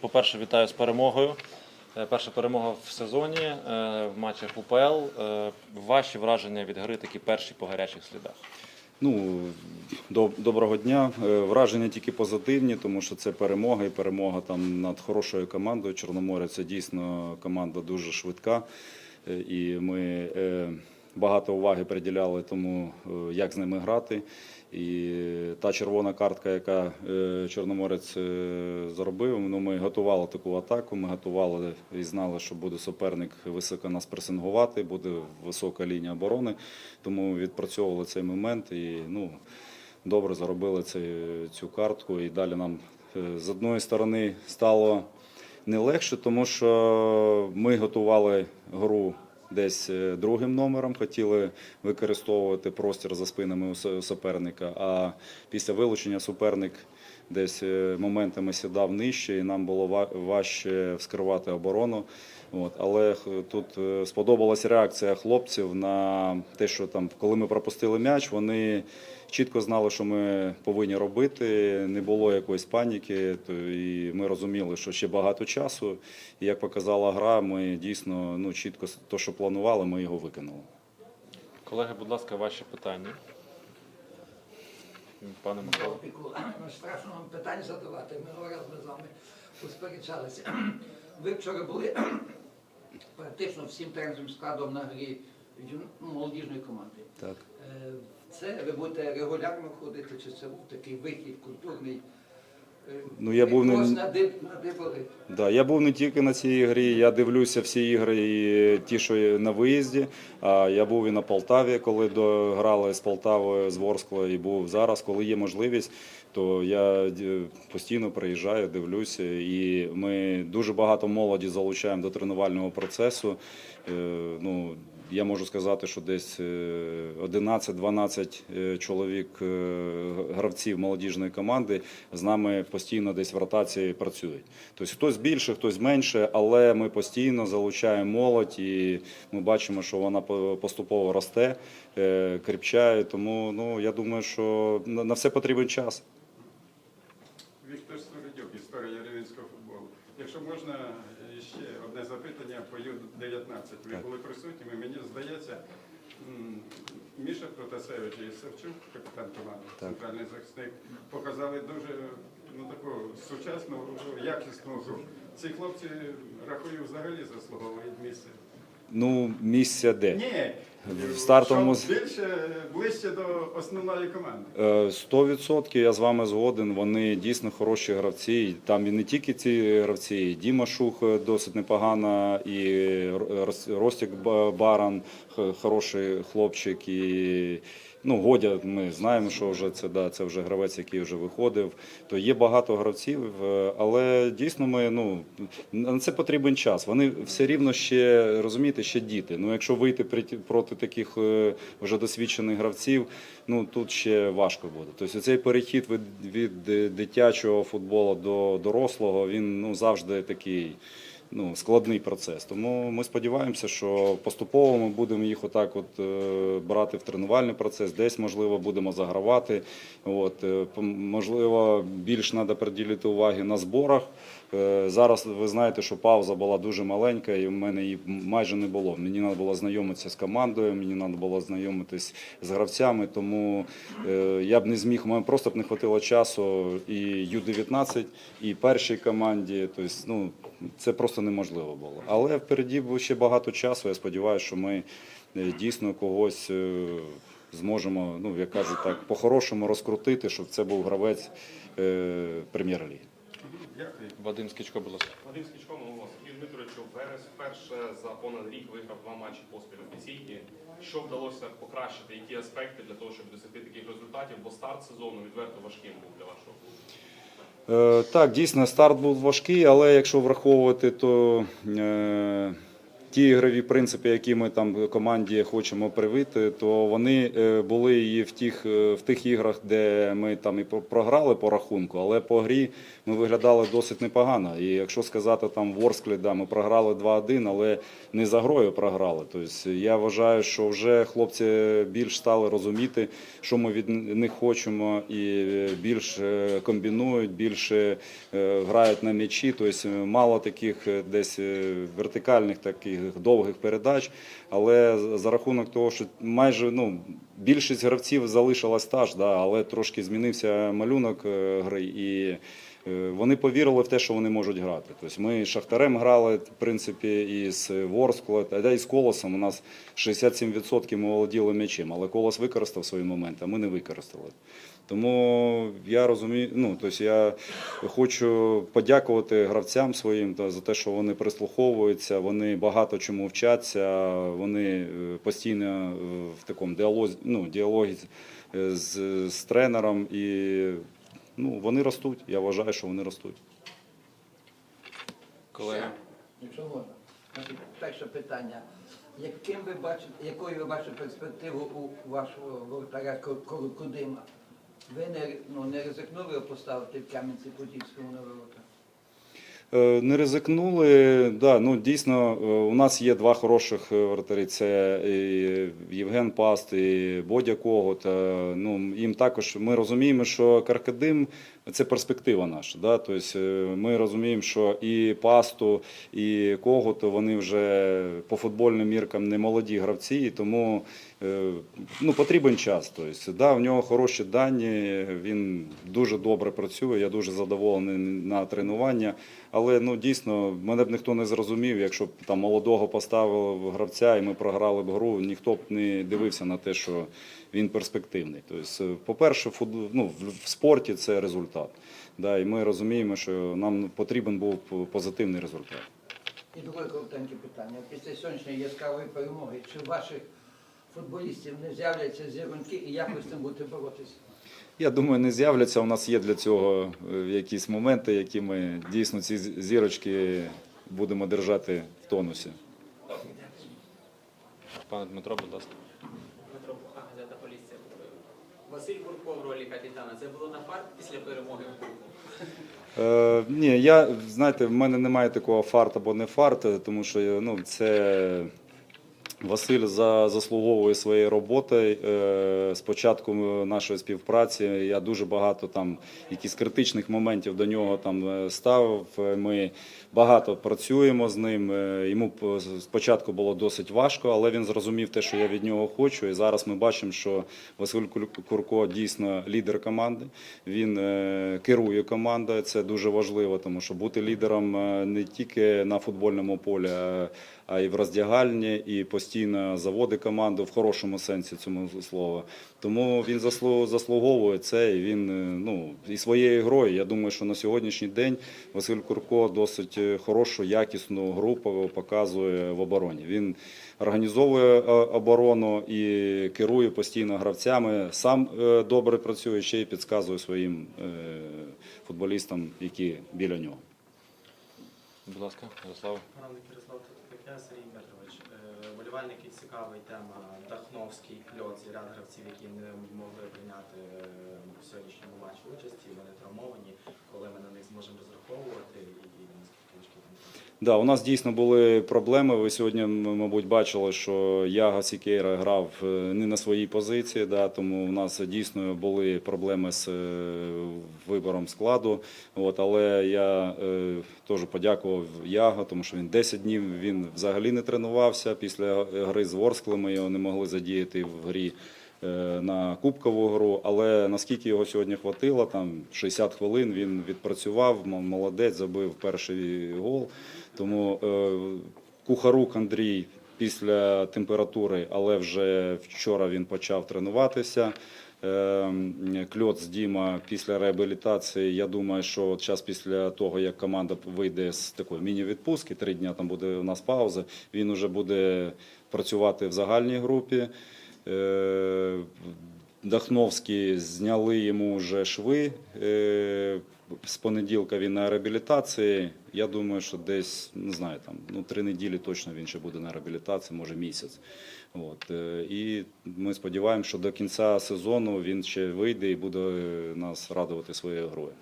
по-перше, вітаю з перемогою. Е, Перша перемога в сезоні е, в матчах УПЛ. Е, Ваші враження від гри такі перші по гарячих слідах. Ну, доброго дня. Враження тільки позитивні, тому що це перемога і перемога там над хорошою командою. Чорноморя це дійсно команда дуже швидка. І ми багато уваги приділяли тому, як з ними грати. І та червона картка, яка е, Чорноморець е, заробив, ну, ми готували таку атаку, ми готували і знали, що буде суперник високо нас пресингувати, буде висока лінія оборони. Тому відпрацьовували цей момент і ну, добре заробили цю картку. І далі нам е, з одної сторони стало не легше, тому що ми готували гру десь е, другим номером, хотіли використовувати простір за спинами у суперника. А після вилучення суперник десь е, моментами сідав нижче, і нам було важче вскривати оборону. От, але тут е, сподобалась реакція хлопців на те, що там, коли ми пропустили м'яч, вони чітко знали, що ми повинні робити. Не було якоїсь паніки, і ми розуміли, що ще багато часу. І як показала гра, ми дійсно ну, чітко те, що планували, ми його виконали. Колеги, будь ласка, ваші питання. Пане Микола. Ну, страшно вам питань задавати. Минулого разу ми з вами посперечалися. Ви вчора були практично всім тренерським складом на грі молодіжної команди. Так. Е, Це ви будете регулярно ходити, чи це був такий вихід культурний? Ну, я був не-. Да, я був не тільки на цій грі, я дивлюся всі ігри, і ті, що на виїзді. А я був і на Полтаві, коли грали з Полтавою, з Ворсклою, і був зараз, коли є можливість, то я е, постійно приїжджаю, дивлюся. І ми дуже багато молоді залучаємо до тренувального процесу. Е, Ну, я можу сказати, що десь е, 11-12 е, чоловік е, гравців молодіжної команди з нами постійно десь в ротації працюють. Тобто хтось більше, хтось менше, але ми постійно залучаємо молодь і ми бачимо, що вона по- поступово росте, е, кріпчає. Тому ну, я думаю, що на все потрібен час. Віктор Стородюк, історія рівенського футболу. Якщо можна, ще одне запитання по Ю-19. Ви були присутніми. Мені здається, Міша Протасевич і Савчук, капітан команди, центральний захисник, показали дуже ну, таку сучасну, якісну гру. Ці хлопці, рахую, взагалі заслуговують місце. Ну, місця де? Ні, В стартовому більше ближче до основної команди. Е, 100% я з вами згоден. Вони дійсно хороші гравці. Там і не тільки ці гравці, і Діма Шух е, досить непогана, і Рос- Ростік Баран хороший хлопчик. І ну, Годя, ми знаємо, що вже це да, це вже гравець, який вже виходив. То є багато гравців, е, але дійсно ми ну на це потрібен час. Вони все рівно ще розумієте, ще діти. Ну якщо вийти проти- проти таких е, вже досвідчених гравців, ну тут ще важко буде. Тобто цей перехід від, від дитячого футболу до дорослого, він ну завжди такий. Ну, складний процес. Тому ми сподіваємося, що поступово ми будемо їх отак от е, брати в тренувальний процес. Десь, можливо, будемо загравати. От, е, можливо, більш треба приділити уваги на зборах. Е, Зараз ви знаєте, що пауза була дуже маленька, і в мене її майже не було. Мені треба було знайомитися з командою, мені треба було знайомитись з гравцями, тому я б не зміг, мене просто б не вистачило часу і Ю-19, і першій команді. Тобто, ну, це просто неможливо було. Але впереді було ще багато часу. Я сподіваюся, що ми е, дійсно когось е, зможемо, ну як кажуть так, по-хорошому розкрутити, щоб це був гравець е, прем'єр-ліги. Дякую. Вадим Скічко, будь ласка. Вадим Скічко, Монголос. Сергій Дмитрович, Верес вперше за понад рік виграв два матчі поспіль офіційні. Що вдалося покращити, які аспекти для того, щоб досягти таких результатів? Бо старт сезону відверто важким був для вашого клубу. Е, Так, дійсно, старт був важкий, але якщо враховувати, то е, ті ігрові принципи, які ми там команді хочемо привити, то вони е, були і в тих, е, в тих іграх, де ми там і про- програли по рахунку, але по грі ми виглядали досить непогано. І якщо сказати там в Ворсклі, да, ми програли 2-1, але не за грою програли. Тобто я вважаю, що вже хлопці більш стали розуміти, що ми від них хочемо, і більш е, комбінують, більше грають на м'ячі. Тобто мало таких десь вертикальних таких довгих передач. Але за рахунок того, що майже ну, більшість гравців залишилась та ж, да, але трошки змінився малюнок е, гри. І Вони повірили в те, що вони можуть грати. Тобто ми з Шахтарем грали, в принципі, і з Ворскло, та й з Колосом. У нас 67% ми володіли м'ячем, але Колос використав свої моменти, а ми не використали. Тому я розумію, ну тобто я хочу подякувати гравцям своїм за те, що вони прислуховуються, вони багато чому вчаться, вони е, постійно е, в такому діалозі, ну, діалогі з, з тренером і ну, вони ростуть. Я вважаю, що вони ростуть. Колеги. Якщо можна. Перше питання. Яким ви бачите, якою ви бачите перспективу у вашого воротаря Ко- Ко- Кудима? Ви не, ну, не ризикнули поставити в Кам'янці-Подільському на ворота? Е, Не ризикнули. Да, ну, дійсно, е, у нас є два хороших е, вратарі. Це і Євген Паст і Бодя Когот. Е, Ну, їм також ми розуміємо, що Каркадим це перспектива наша. Да? Тобто, е, ми розуміємо, що і Пасту, і Коготу вони вже по футбольним міркам не молоді гравці, і тому е, ну, потрібен час. Тобто, да, в нього хороші дані, він дуже добре працює. Я дуже задоволений на тренування. Але ну дійсно мене б ніхто не зрозумів, якщо б там молодого поставили гравця і ми програли б гру, ніхто б не дивився на те, що він перспективний. Тобто, по-перше, ну, в спорті це результат. Да, і ми розуміємо, що нам потрібен був позитивний результат. І друге коротеньке питання. Після сьогоднішньої яскравої перемоги, чи ваших футболістів не з'являться зіроньки і як ви з цим будете боротися? Я думаю, не з'являться. У нас є для цього е, якісь моменти, які ми дійсно ці зірочки будемо держати в тонусі. Пане Дмитро, будь ласка. Василь Бурко в ролі капітана. Це було на фарт після перемоги в. Е, ні, я знаєте, в мене немає такого фарт або не фарт, тому що ну, це Василь за, заслуговує своєї роботи. Е, з початку нашої співпраці я дуже багато там якісь критичних моментів до нього там е, ставив. Е, Ми багато працюємо з ним. Е, Йому спочатку було досить важко, але він зрозумів те, що я від нього хочу. І зараз ми бачимо, що Василь Курко дійсно лідер команди. Він е, керує командою. Це дуже важливо, тому що бути лідером е, не тільки на футбольному полі, а- а й в роздягальні, і постійно заводить команду в хорошому сенсі цьому слова. Тому він заслу- заслуговує це. І він е, ну і своєю грою. Я думаю, що на сьогоднішній день Василь Курко досить е, хорошу, якісну гру по- показує в обороні. Він організовує е, оборону і керує постійно гравцями. Сам добре працює, ще й підказує своїм футболістам, які біля нього. Будь ласка, Ярослав. Пане Ярослав Таке, Сергій Петрович. Е, Вболівальники цікавий тема Дахновський, кльот і ряд гравців, які не могли прийняти е, в сьогоднішньому матчі участі. Вони травмовані. Коли ми на них зможемо розраховувати і. Да, у нас дійсно були проблеми. Ви сьогодні, мабуть, бачили, що Яга Сікейра грав е, не на своїй позиції, да, тому у нас дійсно були проблеми з е, вибором складу. От, але я е, теж подякував Яго, тому що він 10 днів він взагалі не тренувався. Після гри з Ворсклем ми його не могли задіяти в грі е, на кубкову гру, але наскільки його сьогодні хватило, там 60 хвилин він відпрацював, молодець, забив перший гол. Тому е, Кухарук Андрій після температури, але вже вчора він почав тренуватися. Е, Кльоц Діма після реабілітації. Я думаю, що час після того, як команда вийде з такої міні-відпустки, три дні там буде у нас пауза, він вже буде працювати в загальній групі. Дахновський зняли йому вже шви. Е, З понеділка він на реабілітації. Я думаю, що десь не знаю, там ну три неділі точно він ще буде на реабілітації, може місяць. От е, і ми сподіваємося, що до кінця сезону він ще вийде і буде е, нас радувати своєю грою.